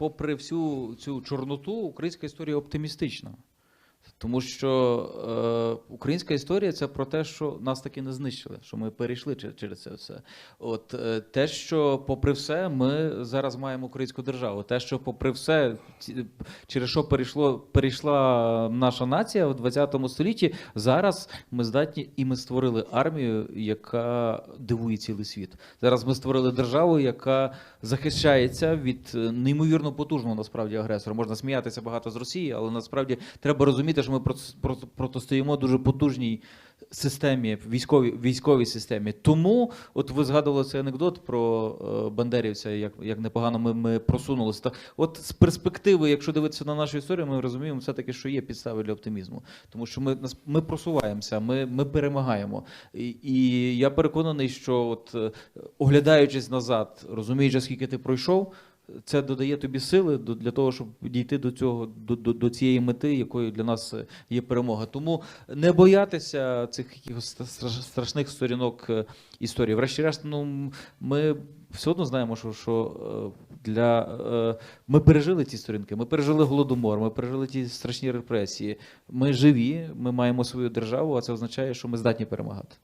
попри всю цю чорноту, українська історія оптимістична. Тому що е, українська історія це про те, що нас таки не знищили, що ми перейшли чер- через це все. От е, те, що попри все, ми зараз маємо українську державу. Те, що попри все, ці- через що перейшло, перейшла наша нація в 20 столітті, зараз ми здатні і ми створили армію, яка дивує цілий світ. Зараз ми створили державу, яка захищається від е, неймовірно потужного насправді агресора. Можна сміятися багато з Росії, але насправді треба розуміти, що ми проти- проти- протистоїмо дуже потужній системі, військовій військовій системі. Тому, от ви згадували цей анекдот про е, бандерівця, як, як непогано ми, ми просунулися. Та от з перспективи, якщо дивитися на нашу історію, ми розуміємо все таки, що є підстави для оптимізму, тому що ми ми просуваємося, ми, ми перемагаємо. І, і я переконаний, що от е, оглядаючись назад, розуміючи, скільки ти пройшов. Це додає тобі сили для того, щоб дійти до цього до, до, до цієї мети, якою для нас е, є перемога. Тому не боятися цих якихось страшних сторінок е, історії. Врешті-решт, ну ми все одно знаємо, що, що е, для ми пережили ці сторінки. Ми пережили голодомор, ми пережили ті страшні репресії. Ми живі, ми маємо свою державу, а це означає, що ми здатні перемагати.